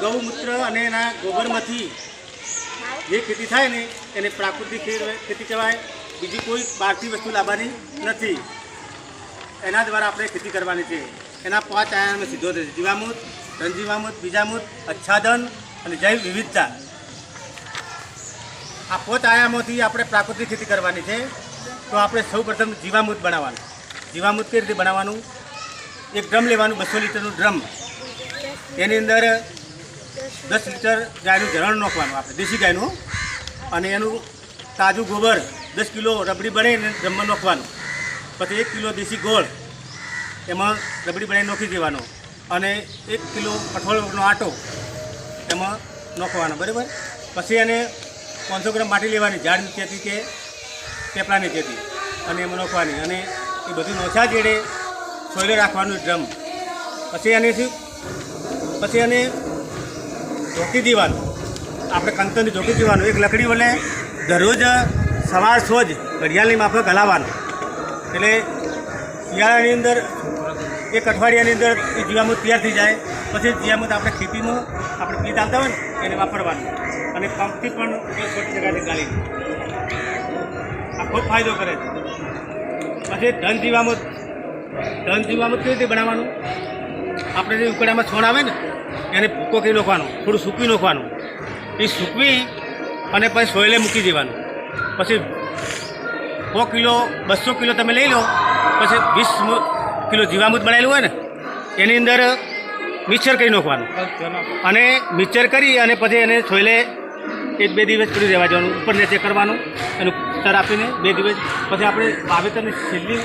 ગૌમૂત્ર અને એના ગોબરમાંથી જે ખેતી થાય ને, એને પ્રાકૃતિક ખેતી કહેવાય. બીજી કોઈ બહારથી વસ્તુ લાવવાની નથી. એના દ્વારા આપણે ખેતી કરવાની છે. એના પાંચ આયામ સીધો થશે. જીવામૃત, ધનજીવામૃત, બીજામૃત આચ્છાદન અને જૈવ વિવિધતા. આ પાંચ આયામોથી આપણે પ્રાકૃતિક ખેતી કરવાની છે. તો આપણે સૌ પ્રથમ જીવામૃત બનાવવાનું. જીવામૃત કઈ રીતે બનાવવાનું? એક ડ્રમ લેવાનું, બસો લીટરનું ડ્રમ. એની અંદર દસ લીટર ગાયનું ઝરણ નાખવાનું આપણે, દેશી ગાયનું. અને એનું તાજું ગોબર દસ કિલો રબડી બનાવીને જમવા નાખવાનું. પછી એક કિલો દેશી ગોળ એમાં રબડી બનાવી નાખી દેવાનો. અને એક કિલો કઠોળનો આટો એમાં નાખવાનો, બરાબર? પછી એને પાંચસો ગ્રામ માટી લેવાની ઝાડ નીચેથી કે પેપલાની ચેતી અને એમાં નાખવાની. અને એ બધું નોછા જેડે સોયલે રાખવાનું ડ્રમ. પછી એને શું? પછી એને ઢોકી દીવાનું આપણે કંકનની ચોકી દીવાનું એક લકડી વડે દરરોજ સવાર સોજ ઘડિયાળની માફક હલાવવાનું. એટલે શિયાળાની અંદર, એક અઠવાડિયાની અંદર એ જીવામૃત તૈયાર થઈ જાય. પછી જીવામૃત આપણે ખેતીમાં આપણે પીત આવતા હોય ને, એને વાપરવાનું. અને પંપથી પણ છોટી જગ્યાએ ગાળી. આ ખૂબ ફાયદો કરે છે. પછી ધન જીવામૃત. ધન જીવામૃત કેવી રીતે બનાવવાનું? આપણે જે ઉકળામાં છોણ આવે ને, એને ભૂકો કરી નાખવાનો, થોડું સૂકવી નાખવાનું. એ સૂકવી અને પછી સોયલે મૂકી દેવાનું. પછી સો કિલો, બસો કિલો તમે લઈ લો, પછી વીસ કિલો જીવામૃત બનાવેલું હોય ને, એની અંદર મિક્સર કરી નાખવાનું. અને મિક્સર કરી અને પછી એને છોયલે એક બે દિવસ કરી રહેવા જવાનું ઉપર નીચે કરવાનું, એનું સ્તર આપીને બે દિવસ પછી આપણે વાવેતરની છેલ્લી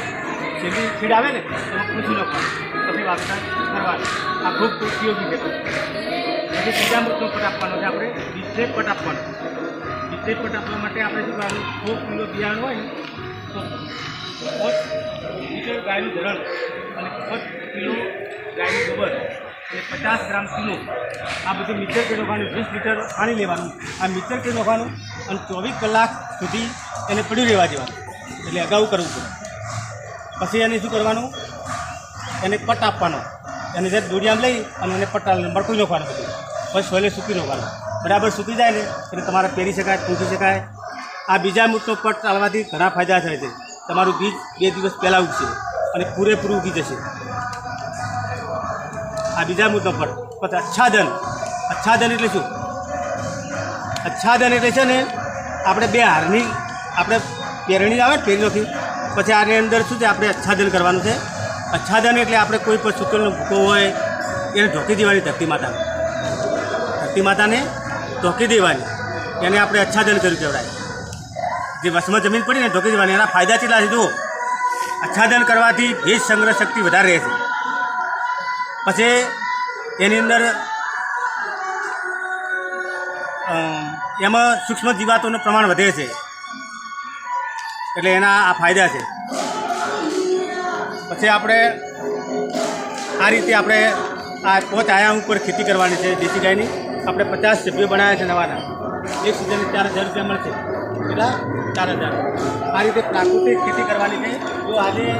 છેલ્લી ખીડ આવે ને, એમાં પૂછી નાખવાનું. પછી વાવેતર કરવાનું આ ખૂબ ઉપયોગી છે પછી બીજા મૃતનો પટ આપવાનો છે આપણે, બીજે પટ આપવાનો. બીજે પટ આપવા માટે આપણે શું કરવાનું? સો કિલો બિયારણ હોય ને, તો લીટર ગાયનું ધરણ અને પાંચ કિલો ગાયનું ગોબર અને પચાસ ગ્રામ ચૂનો આ બધું મિક્સર કરી નોખવાનું વીસ લીટર પાણી લેવાનું, આ મિક્સર કરી નોખવાનું અને ચોવીસ કલાક સુધી એને પડ્યું રહેવા દેવાનું. એટલે અગાઉ કરવું પડે. પછી એને શું કરવાનું? એને પટ આપવાનો. એને જે દોડિયામ લઈ અને એને પટ્ટા મરકું નાખવાનું બધું. પછી સોયલે સૂકી નાખવાનું બરાબર સૂકી જાય ને, એટલે તમારે પહેરી શકાય પૂછી શકાય. આ બીજા મૂળનો પટ ચાલવાથી ઘણા ફાયદા થાય છે. તમારું બીજ બે દિવસ પહેલાં ઉગશે અને પૂરેપૂરું ઉગી જશે. આ બીજા મૂળનો પટ. પછી આચ્છાદન. આચ્છાદન એટલે શું? આચ્છાદન એટલે છે ને, આપણે બે હારની, આપણે પેરણી આવે ને પહેરી પછી આની અંદર શું છે? આપણે આચ્છાદન કરવાનું છે. આચ્છાદન એટલે આપણે કોઈ પણ સૂતરનો ભૂકો હોય, એને ઢોકી દેવાની ધરતી માતાને. ધરતી માતાને ઢોકી દેવાની. એને આપણે આચ્છાદન કર્યું કહેવાય. જે વસમાં જમીન પડી ને ઢોકી દેવાની. એના ફાયદા કેટલા છે જુઓ. આચ્છાદન કરવાથી ભેજ સંગ્રહ શક્તિ વધારે રહે છે. પછી એની અંદર એમાં સૂક્ષ્મ જીવાતોનું પ્રમાણ વધે છે. એટલે એના આ ફાયદા છે. પછી આપણે આ રીતે આપણે આ પોચ આયામ ઉપર ખેતી કરવાની છે દેશી ગાયની. આપણે પચાસ સભ્યો બનાવ્યા છે નવાના. એક સિઝન ચાર હજાર રૂપિયા મળશે. કેટલા? ચાર હજાર. આ રીતે પ્રાકૃતિક ખેતી કરવાની છે. જો આજે